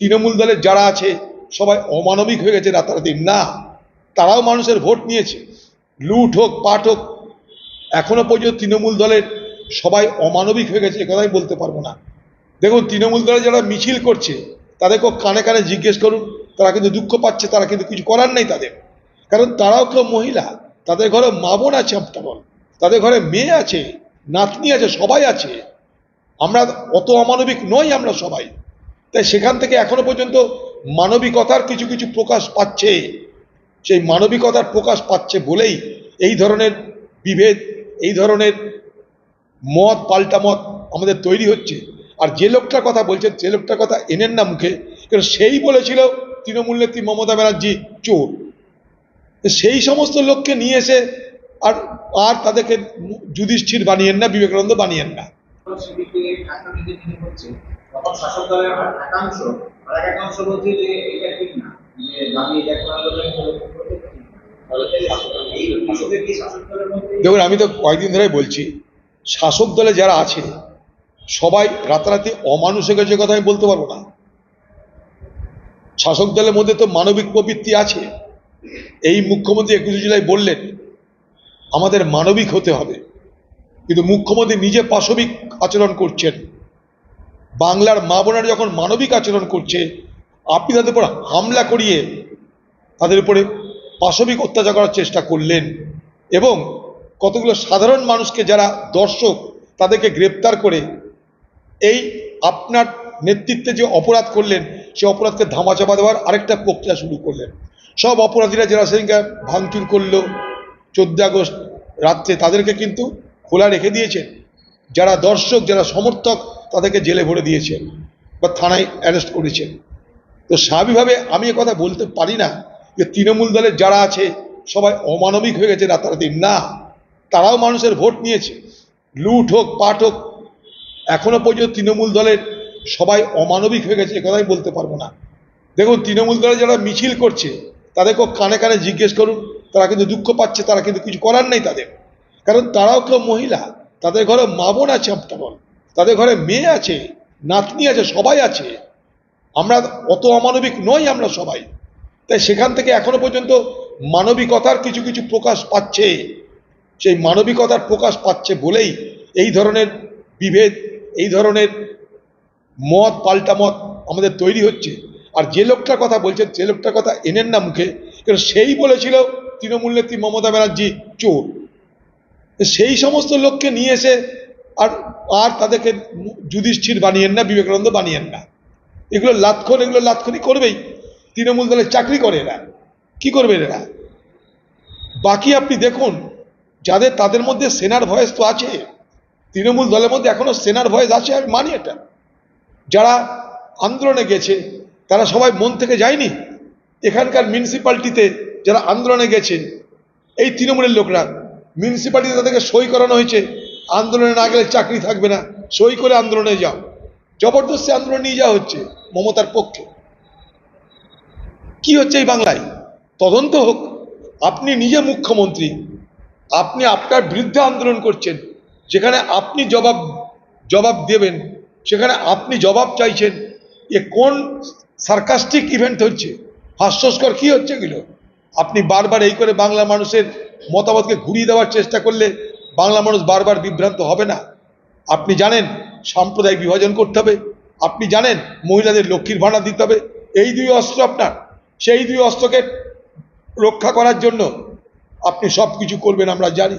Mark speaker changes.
Speaker 1: তৃণমূল দলের যারা আছে, সবাই অমানবিক হয়ে গেছে রাতারাতি। না, তারাও মানুষের ভোট নিয়েছে। লুট হোক, পাট হোক, এখনও পর্যন্ত তৃণমূল দলের সবাই অমানবিক হয়ে গেছে একথাই বলতে পারব না। দেখুন, তৃণমূল দলে যারা মিছিল করছে, তাদেরকেও কানে কানে জিজ্ঞেস করুন, তারা কিন্তু দুঃখ পাচ্ছে, তারা কিন্তু কিছু করার নেই তাদের। কারণ তারাও কেউ মহিলা, তাদের ঘরে মা বোন আছে আফটারঅল তাদের ঘরে মেয়ে আছে, নাতনি আছে, সবাই আছে। আমরা অত অমানবিক নই আমরা সবাই। তাই সেখান থেকে এখনও পর্যন্ত মানবিকতার কিছু কিছু প্রকাশ পাচ্ছে। সেই মানবিকতার প্রকাশ পাচ্ছে বলেই এই ধরনের বিভেদ, এই ধরনের মত, পাল্টা মত আমাদের তৈরি হচ্ছে। আর যে লোকটার কথা বলছেন যে লোকটার কথা এনেন না মুখে, কারণ সেই বলেছিল তৃণমূল নেত্রী মমতা ব্যানার্জি চোর। সেই সমস্ত লোককে নিয়ে এসে আর আর তাদেরকে যুধিষ্ঠির বানিয়েন না, বিবেকানন্দ বানিয়েন না।
Speaker 2: তখন শাসক দলের একাংশ, আর এক একাংশ বলছে যে এটা ঠিক না। যে দাঁড়িয়ে দেখ আন্দোলন করতে ঠিক না। তাহলে এই বিষয়ে কি শাসক দলের মধ্যে
Speaker 1: দেখুন, আমি তো কয়েকদিন ধরে বলছি, শাসক দলে যারা আছে, সবাই রাতারাতি অমানুষ হয়ে গেছে কথা আমি বলতে পারব না। শাসক দলের মধ্যে তো মানবিক প্রবৃত্তি আছে। এই মুখ্যমন্ত্রী একুশে জুলাই বললেন, আমাদের মানবিক হতে হবে। কিন্তু মুখ্যমন্ত্রী নিজে পাশবিক আচরণ করছেন। বাংলার মা বোনেরা যখন মানবিক আচরণ করছে, আপনি তাদের উপর হামলা করিয়ে তাদের উপরে পাশবিক অত্যাচার করার চেষ্টা করলেন এবং কতগুলো সাধারণ মানুষকে যারা দর্শক তাদেরকে গ্রেপ্তার করে এই আপনার নেতৃত্বে যে অপরাধ করলেন, সে অপরাধকে ধামাচাপা দেওয়ার আরেকটা প্রক্রিয়া শুরু করলেন। সব অপরাধীরা যারা সেদিনকে ভাঙচুর করল। চোদ্দ আগস্ট রাত্রে তাদেরকে কিন্তু খোলা রেখে দিয়েছেন যারা দর্শক, যারা সমর্থক তাদেরকে জেলে ভরে দিয়েছেন বা থানায় অ্যারেস্ট করেছেন। তো স্বাভাবিকভাবে আমি কথা বলতে পারি না যে তৃণমূল দলের যারা আছে, সবাই অমানবিক হয়ে গেছে রাতারাতি। না, তারাও মানুষের ভোট নিয়েছে। লুট হোক, পাট হোক, এখনও পর্যন্ত তৃণমূল দলের সবাই অমানবিক হয়ে গেছে একথাই বলতে পারব না। দেখুন, তৃণমূল দলে যারা মিছিল করছে, তাদেরকেও কানে কানে জিজ্ঞেস করুন, তারা কিন্তু দুঃখ পাচ্ছে, তারা কিন্তু কিছু করার নেই তাদের। কারণ তারাও কেউ মহিলা, তাদের ঘরে মা বোন আছে আফটারঅল তাদের ঘরে মেয়ে আছে, নাতনি আছে, সবাই আছে। আমরা অত অমানবিক নই আমরা সবাই। তাই সেখান থেকে এখনও পর্যন্ত মানবিকতার কিছু কিছু প্রকাশ পাচ্ছে। সেই মানবিকতার প্রকাশ পাচ্ছে বলেই এই ধরনের বিভেদ, এই ধরনের মত, পাল্টা মত আমাদের তৈরি হচ্ছে। আর যে লোকটার কথা বলছেন যে লোকটার কথা এনেন না মুখে। কারণ সেই বলেছিল তৃণমূল নেত্রী মমতা ব্যানার্জি চোর। সেই সমস্ত লোককে নিয়ে এসে আর আর তাদেরকে যুধিষ্ঠির বানিয়েন না, বিবেকানন্দ বানিয়েন না। এগুলো লাতখন এগুলো লাতখনি করবেই। তৃণমূল দলের চাকরি করে এরা। কি করবে এরা? বাকি আপনি দেখুন, যাদের, তাদের মধ্যে সেনার ভয়েস তো আছে। তৃণমূল দলের মধ্যে এখনও সেনার ভয়েস আছে আমি মানি এটা। যারা আন্দোলনে গেছে, তারা সবাই মন থেকে যায়নি। এখানকার মিউনিসিপ্যালিটিতে যারা আন্দোলনে গেছে, এই তৃণমূলের লোকরা, মিউনিসিপ্যালিটিতে তাদেরকে সই করানো হয়েছে। আন্দোলনে না গেলে চাকরি থাকবে না। সই করে আন্দোলনে যাও। জবরদস্তি আন্দোলন নিয়ে যাওয়া হচ্ছে মমতার পক্ষে। কি হচ্ছে এই বাংলায়? তদন্ত হোক। আপনি নিজে মুখ্যমন্ত্রী। আপনি আপনার বিরুদ্ধে আন্দোলন করছেন। যেখানে আপনি জবাব জবাব দেবেন। সেখানে আপনি জবাব চাইছেন। এ কোন সার্কাস্টিক ইভেন্ট হচ্ছে? হাস্যস্কর কি হচ্ছে এগুলো? আপনি বারবার এই করে বাংলা মানুষের মতামতকে ঘুরিয়ে দেওয়ার চেষ্টা করলে বাংলা মানুষ বারবার বিভ্রান্ত হবে না। আপনি জানেন সাম্প্রদায়িক বিভাজন করতে হবে। আপনি জানেন মহিলাদের লক্ষ্মীর ভাড়া দিতে হবে। এই দুই অস্ত্র আপনার। সেই দুই অস্ত্রকে রক্ষা করার জন্য আপনি সব কিছু করবেন, আমরা জানি।